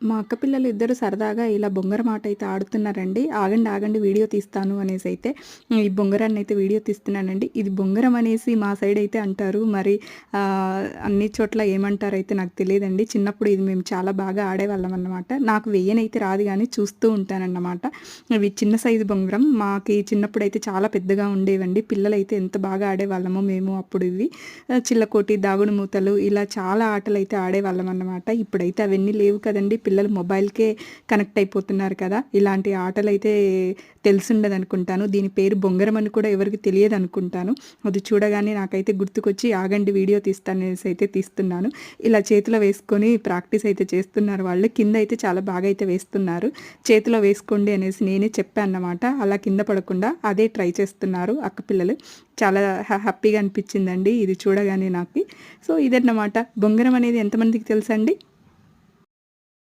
మా అక్క పిల్లలు ఇద్దరు సరదాగా ఇలా బొంగరం ఆట అయితే ఆడుతున్నారండి. ఆగండి ఆగండి వీడియో తీస్తాను అనేసి అయితే ఈ బొంగరాన్ని అయితే వీడియో తీస్తున్నానండి. ఇది బొంగరం అనేసి మా సైడ్ అయితే అంటారు. మరి అన్ని చోట్ల ఏమంటారు అయితే నాకు తెలియదండి. చిన్నప్పుడు ఇది మేము చాలా బాగా ఆడేవాళ్ళం అన్నమాట. నాకు వెయ్యనైతే రాదు కానీ చూస్తూ ఉంటానన్నమాట. ఇవి చిన్న సైజు బొంగరం. మాకి చిన్నప్పుడు అయితే చాలా పెద్దగా ఉండేవండి. పిల్లలు అయితే ఎంత బాగా ఆడేవాళ్ళమో మేము అప్పుడు ఇవి చిల్లకోటి దాగుడు మూతలు ఇలా చాలా ఆటలు అయితే ఆడేవాళ్ళం అన్నమాట. ఇప్పుడైతే అవన్నీ లేవు కదండి. పిల్లలు మొబైల్కే కనెక్ట్ అయిపోతున్నారు కదా. ఇలాంటి ఆటలు అయితే తెలిసిండదు అనుకుంటాను దీని పేరు బొంగరం అని కూడా ఎవరికి తెలియదు అనుకుంటాను అది చూడగానే నాకైతే గుర్తుకొచ్చి ఆగండి వీడియో తీస్తానేసి అయితే తీస్తున్నాను. ఇలా చేతిలో వేసుకొని ప్రాక్టీస్ అయితే చేస్తున్నారు వాళ్ళు. కింద అయితే చాలా బాగా అయితే వేస్తున్నారు. చేతిలో వేసుకోండి అనేసి నేనే చెప్పాను అన్నమాట అలా కింద పడకుండా అదే ట్రై చేస్తున్నారు అక్క పిల్లలు. చాలా హ్యా- హ్యాపీగా అనిపించిందండి. ఇది చూడగానే నాకు. సో ఇదన్నమాట. బొంగరం అనేది ఎంతమందికి తెలుసండి?